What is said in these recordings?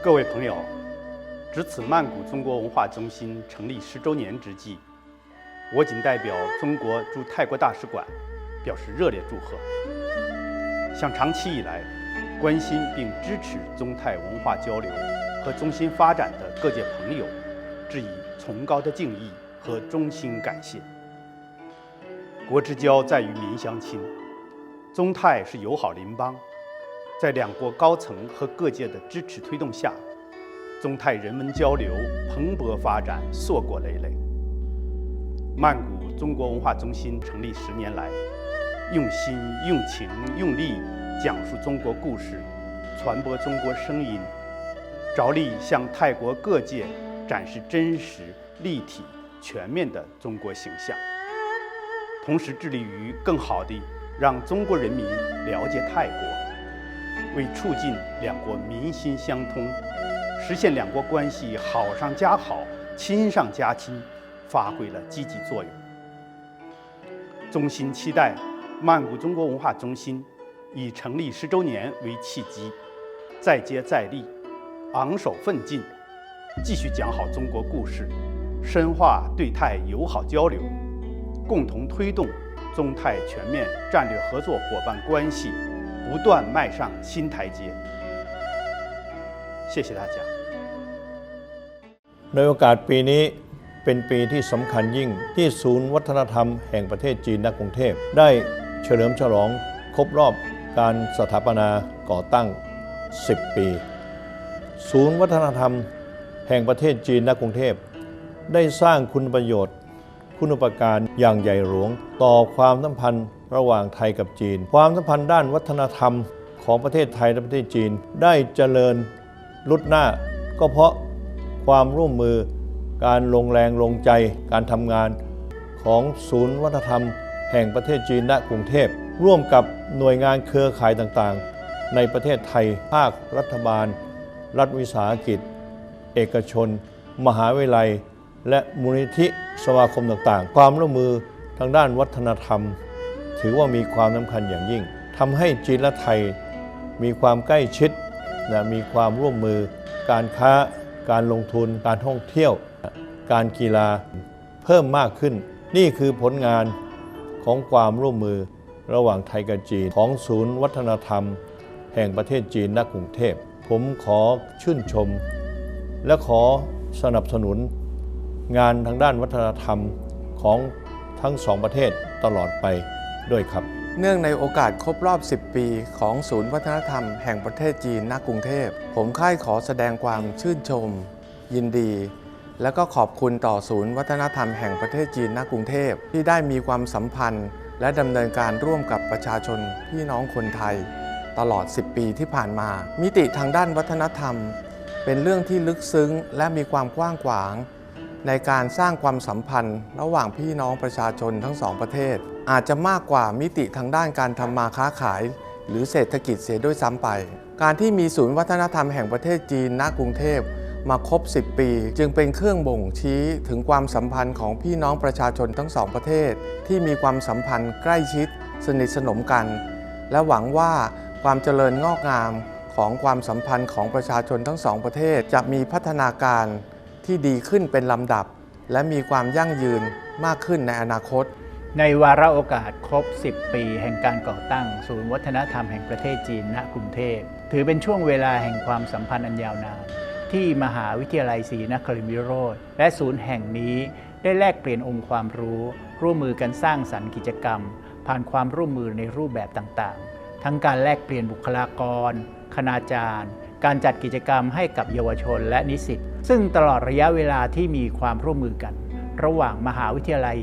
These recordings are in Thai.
各位朋友，值此曼谷中国文化中心成立十周年之际，我谨代表中国驻泰国大使馆表示热烈祝贺，向长期以来关心并支持中泰文化交流和中心发展的各界朋友致以崇高的敬意和衷心感谢。国之交在于民相亲，中泰是友好邻邦。在两国高层和各界的支持推动下，中泰人文交流蓬勃发展，硕果累累。曼谷中国文化中心成立十年来，用心、用情、用力讲述中国故事，传播中国声音，着力向泰国各界展示真实、立体、全面的中国形象，同时致力于更好地让中国人民了解泰国。为促进两国民心相通，实现两国关系好上加好、亲上加亲，发挥了积极作用。衷心期待曼谷中国文化中心以成立十周年为契机，再接再厉，昂首奋进，继续讲好中国故事，深化对泰友好交流，共同推动中泰全面战略合作伙伴关系。不断迈上新台阶。谢谢大家。 ในโอกาสปีนี้เป็นปีที่สำคัญยิ่งที่ศูนย์วัฒนธรรมแห่งประเทศจีนณกรุงเทพ ได้เฉลิมฉลองครบรอบการสถาปนาก่อตั้ง 10 ปี ศูนย์วัฒนธรรมแห่งประเทศจีนณกรุงเทพ ได้สร้างคุณประโยชน์ คุณูปการอย่างใหญ่หลวง ต่อความสัมพันธ์ ระหว่างไทยกับจีน ความสัมพันธ์ด้านวัฒนธรรมของประเทศไทยและประเทศจีนได้เจริญลุดหน้า ก็เพราะความร่วมมือการลงแรงลงใจการทำงานของศูนย์วัฒนธรรม แห่งประเทศจีนณกรุงเทพ ร่วมกับหน่วยงานเครือข่ายต่างๆ ในประเทศไทย ภาครัฐบาล รัฐวิสาหกิจ เอกชน มหาวิทยาลัย และมูลนิธิสมาคมต่างๆ ความร่วมมือทางด้านวัฒนธรรม ถือว่ามีความสำคัญอย่างยิ่งทำให้จีนและไทยมีความใกล้ชิดนะมีความร่วมมือ การค้า การลงทุน การท่องเที่ยว การกีฬาเพิ่มมากขึ้น นี่คือผลงานของความร่วมมือระหว่างไทยกับจีนของศูนย์วัฒนธรรม แห่งประเทศจีนณกรุงเทพ ผมขอชื่นชม และขอสนับสนุนงานทางด้านวัฒนธรรมของทั้งสองประเทศตลอดไป ด้วยครับ เนื่องในโอกาสครบรอบ 10 ปีของศูนย์วัฒนธรรมแห่งประเทศจีนณกรุงเทพ ผมค่ายขอแสดงความชื่นชม ยินดี และก็ขอบคุณต่อศูนย์วัฒนธรรมแห่งประเทศจีนณกรุงเทพ ที่ได้มีความสัมพันธ์ และดำเนินการร่วมกับประชาชนพี่น้องคนไทย ตลอด 10 ปีที่ผ่านมา มิติทางด้านวัฒนธรรม เป็นเรื่องที่ลึกซึ้งและมีความกว้างขวาง ในการสร้างความสัมพันธ์ ระหว่างพี่น้องประชาชนทั้งสองประเทศ อาจจะมากกว่ามิติทางด้านการทำมาค้าขาย หรือเศรษฐกิจเสียด้วยซ้ำไป การที่มีศูนย์วัฒนธรรมแห่งประเทศจีนณกรุงเทพมาครบ 10 ปี จึงเป็นเครื่องบ่งชี้ถึงความสัมพันธ์ของพี่น้องประชาชนทั้งสองประเทศ ที่มีความสัมพันธ์ใกล้ชิด สนิทสนมกัน และหวังว่าความเจริญงอกงามของความสัมพันธ์ของประชาชนทั้งสองประเทศจะมีพัฒนาการ ที่ดีขึ้นเป็นลำดับ และมีความยั่งยืนมากขึ้นในอนาคต ในวาระโอกาสครบ 10 ปี แห่งการก่อตั้ง ศูนย์วัฒนธรรมแห่งประเทศจีนณกรุงเทพ ถือเป็นช่วงเวลาแห่งความสัมพันธ์อันยาวนานที่มหาวิทยาลัยศรีนครินทร์วิโรธและศูนย์แห่งนี้ได้แลกเปลี่ยนองค์ความรู้ ร่วมมือกันสร้างสรรค์กิจกรรม ผ่านความร่วมมือในรูปแบบต่างๆ ทั้งการแลกเปลี่ยนบุคลากร คณาจารย์ การจัดกิจกรรมให้กับเยาวชนและนิสิต ซึ่งตลอดระยะเวลาที่มีความร่วมมือกัน ระหว่างมหาวิทยาลัย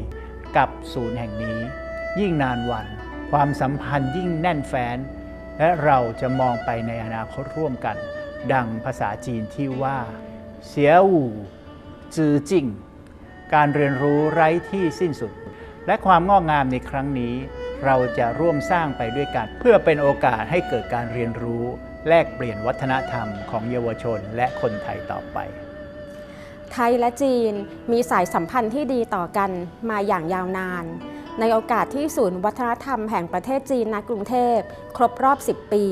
กับศูนย์แห่งนี้ ยิ่งนานวัน ความสัมพันธ์ยิ่งแน่นแฟ้น และเราจะมองไปในอนาคตร่วมกัน ดังภาษาจีนที่ว่าเสียอู่จือจิงการเรียนรู้ไร้ที่สิ้นสุด และความงอกงามในครั้งนี้ เราจะร่วมสร้างไปด้วยกัน เพื่อเป็นโอกาสให้เกิดการเรียนรู้ แลกเปลี่ยนวัฒนธรรมของเยาวชนและคนไทยต่อไป ไทยและจีนมีสายสัมพันธ์ที่ดีต่อกันมาอย่างยาวนาน ในโอกาสที่ศูนย์วัฒนธรรมแห่งประเทศจีนณกรุงเทพ ครบรอบ 10 ปี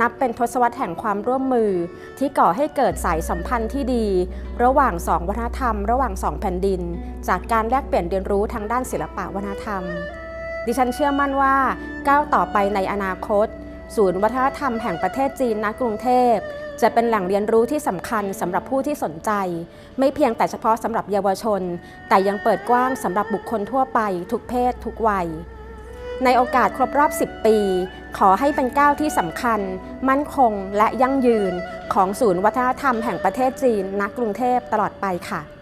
นับเป็นทศวรรษแห่งความร่วมมือ ที่ก่อให้เกิดสายสัมพันธ์ที่ดี ระหว่างสองวัฒนธรรม ระหว่างสองแผ่นดิน จากการแลกเปลี่ยนเรียนรู้ทางด้านศิลปะวัฒนธรรม ดิฉันเชื่อมั่นว่าก้าวต่อไปในอนาคต ศูนย์วัฒนธรรมแห่งประเทศจีนณกรุงเทพ จะเป็นแหล่งเรียนรู้ที่สำคัญสำหรับผู้ที่สนใจ ไม่เพียงแต่เฉพาะสำหรับเยาวชน แต่ยังเปิดกว้างสำหรับบุคคลทั่วไป ทุกเพศ ทุกวัย ในโอกาสครบรอบ 10 ปี ขอให้เป็นก้าวที่สำคัญ มั่นคงและยั่งยืน ของศูนย์วัฒนธรรมแห่งประเทศจีนนักรุงเทพตลอดไปค่ะ